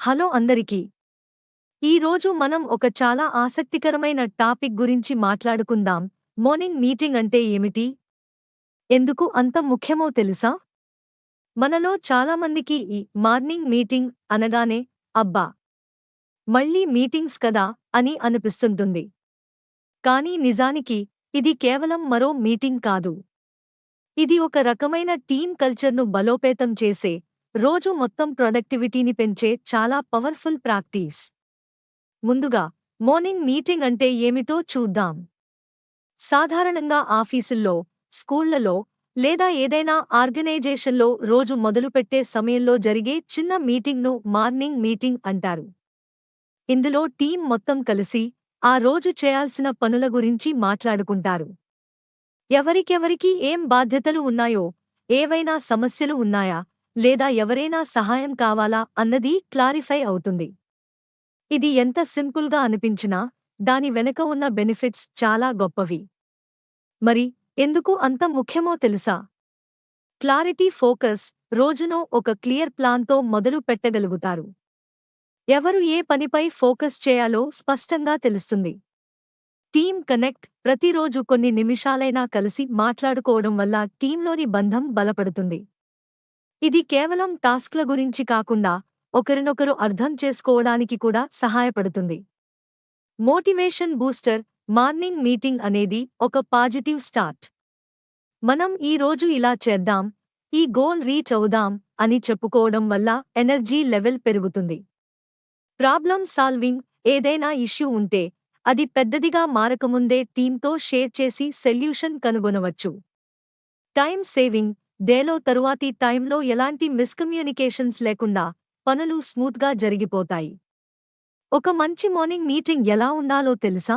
Hello అందరికీ. ఈరోజు మనం ఒక చాలా ఆసక్తికరమైన టాపిక్ గురించి మాట్లాడుకుందాం. మార్నింగ్ మీటింగ్ అంటే ఏమిటి? ఎందుకు అంత ముఖ్యమో తెలుసా? మనలో చాలామందికి ఈ మార్నింగ్ మీటింగ్ అనగానే అబ్బా! మళ్ళీ మీటింగ్స్ కదా అని అనిపిస్తుంటుంది. కానీ నిజానికి ఇది కేవలం మరో మీటింగ్ కాదు. ఇది ఒక రకమైన టీమ్ కల్చర్ను బలోపేతం చేసే రోజు మొత్తం ప్రొడక్టివిటీని పెంచే చాలా పవర్ఫుల్ ప్రాక్టీస్. ముందుగా మార్నింగ్ మీటింగ్ అంటే ఏమిటో చూద్దాం. సాధారణంగా ఆఫీసుల్లో స్కూళ్ళలో లేదా ఏదైనా ఆర్గనైజేషన్లో రోజు మొదలుపెట్టే సమయంలో జరిగే చిన్న మీటింగ్ను మార్నింగ్ మీటింగ్ అంటారు. ఇందులో టీం మొత్తం కలిసి ఆ రోజు చేయాల్సిన పనుల గురించి మాట్లాడుకుంటారు. ఎవరికెవరికి ఏం బాధ్యతలు ఉన్నాయో ఏవైనా సమస్యలు ఉన్నాయా లేదా ఎవరైనా సహాయం కావాలా అన్నది క్లారిఫై అవుతుంది. ఇది ఎంత సింపుల్గా అనిపించినా దాని వెనక ఉన్న బెనిఫిట్స్ చాలా గొప్పవి. మరి ఎందుకు అంత ముఖ్యమో తెలుసా? క్లారిటీ ఫోకస్ రోజునో ఒక క్లియర్ ప్లాన్తో మొదలు పెట్టగలుగుతారు. ఎవరు ఏ పనిపై ఫోకస్ చేయాలో స్పష్టంగా తెలుస్తుంది. టీమ్ కనెక్ట్ ప్రతిరోజు కొన్ని నిమిషాలైనా కలిసి మాట్లాడుకోవడం వల్ల టీంలోని బంధం బలపడుతుంది. ఇది కేవలం టాస్క్ల గురించి కాకుండా ఒకరినొకరు అర్థం చేసుకోవడానికి కూడా సహాయపడుతుంది. మోటివేషన్ బూస్టర్ మార్నింగ్ మీటింగ్ అనేది ఒక పాజిటివ్ స్టార్ట్. మనం ఈ రోజు ఇలా చేద్దాం ఈ గోల్ రీచ్ అవుదాం అని చెప్పుకోవడం వల్ల ఎనర్జీ లెవెల్ పెరుగుతుంది. ప్రాబ్లం సాల్వింగ్ ఏదైనా ఇష్యూ ఉంటే అది పెద్దదిగా మారకముందే టీంతో షేర్ చేసి సొల్యూషన్ కనుగొనవచ్చు. టైం సేవింగ్ డేలో తరువాతి టైంలో ఎలాంటి మిస్కమ్యూనికేషన్స్ లేకుండా పనులు స్మూత్గా జరిగిపోతాయి. ఒక మంచి మార్నింగ్ మీటింగ్ ఎలా ఉండాలో తెలుసా?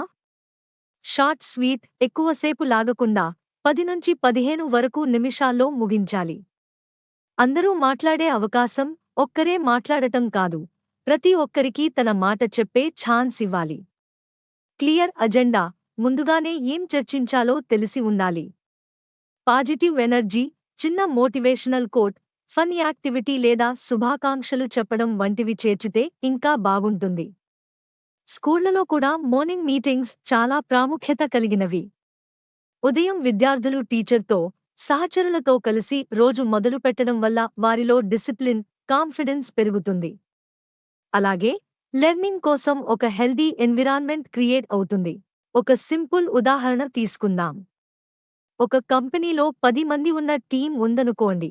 షార్ట్ స్వీట్ ఎక్కువసేపు లాగకుండా పది నుంచి పదిహేను వరకు నిమిషాల్లో ముగించాలి. అందరూ మాట్లాడే అవకాశం ఒక్కరే మాట్లాడటం కాదు ప్రతి ఒక్కరికీ తన మాట చెప్పే ఛాన్స్ ఇవ్వాలి. క్లియర్ అజెండా ముందుగానే ఏం చర్చించాలో తెలిసి ఉండాలి. పాజిటివ్ ఎనర్జీ చిన్న మోటివేషనల్ కోట్ ఫన్ యాక్టివిటీ లేదా శుభాకాంక్షలు చెప్పడం వంటివి చేర్చితే ఇంకా బాగుంటుంది. స్కూళ్ళలో కూడా మార్నింగ్ మీటింగ్స్ చాలా ప్రాముఖ్యత కలిగినవి. ఉదయం విద్యార్థులు టీచర్తో సహచరులతో కలిసి రోజు మొదలుపెట్టడం వల్ల వారిలో డిసిప్లిన్ కాన్ఫిడెన్స్ పెరుగుతుంది. అలాగే లెర్నింగ్ కోసం ఒక హెల్దీ ఎన్విరాన్మెంట్ క్రియేట్ అవుతుంది. ఒక సింపుల్ ఉదాహరణ తీసుకుందాం. ఒక కంపెనీలో పది మంది ఉన్న టీం ఉందనుకోండి.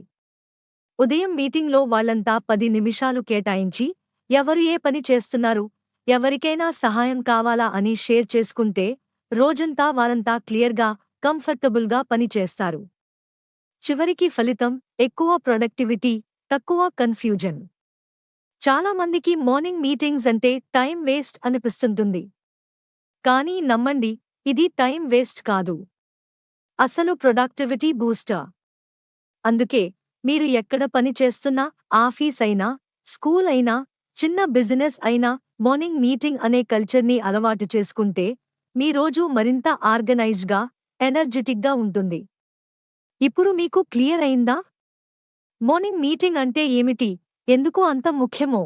ఉదయం మీటింగ్లో వాళ్ళంతా పది నిమిషాలు కేటాయించి ఎవరు ఏ పని చేస్తున్నారు ఎవరికైనా సహాయం కావాలా అని షేర్ చేసుకుంటే రోజంతా వారంతా క్లియర్గా కంఫర్టబుల్గా పనిచేస్తారు చివరికి ఫలితం ఎక్కువ ప్రొడక్టివిటీ తక్కువ కన్ఫ్యూజన్. చాలామందికి మార్నింగ్ మీటింగ్స్ అంటే టైం వేస్ట్ అనిపిస్తుంటుంది. కానీ నమ్మండి ఇది టైం వేస్ట్ కాదు. అసలు ప్రొడక్టివిటీ బూస్టర్. అందుకే మీరు ఎక్కడ పని చేస్తున్నా ఆఫీస్ అయినా స్కూల్ అయినా చిన్న బిజినెస్ అయినా మార్నింగ్ మీటింగ్ అనే కల్చర్ని అలవాటు చేసుకుంటే మీ రోజు మరింత ఆర్గనైజ్డ్గా ఎనర్జెటిక్గా ఉంటుంది. ఇప్పుడు మీకు క్లియర్ అయిందా? మార్నింగ్ మీటింగ్ అంటే ఏమిటి? ఎందుకు అంత ముఖ్యమో?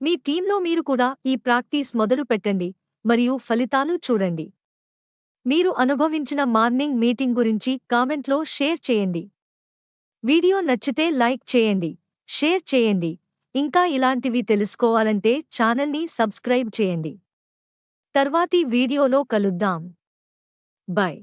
మీ టీంలో మీరు కూడా ఈ ప్రాక్టీస్ మొదలు పెట్టండి మరియు ఫలితాలు చూడండి. మీరు అనుభవించిన మార్నింగ్ మీటింగ్ గురించి కామెంట్లో షేర్ చేయండి. వీడియో నచ్చితే లైక్ చేయండి షేర్ చేయండి. ఇంకా ఇలాంటివి తెలుసుకోవాలంటే ఛానల్ని సబ్స్క్రైబ్ చేయండి. తర్వాతి వీడియోలో కలుద్దాం. బై.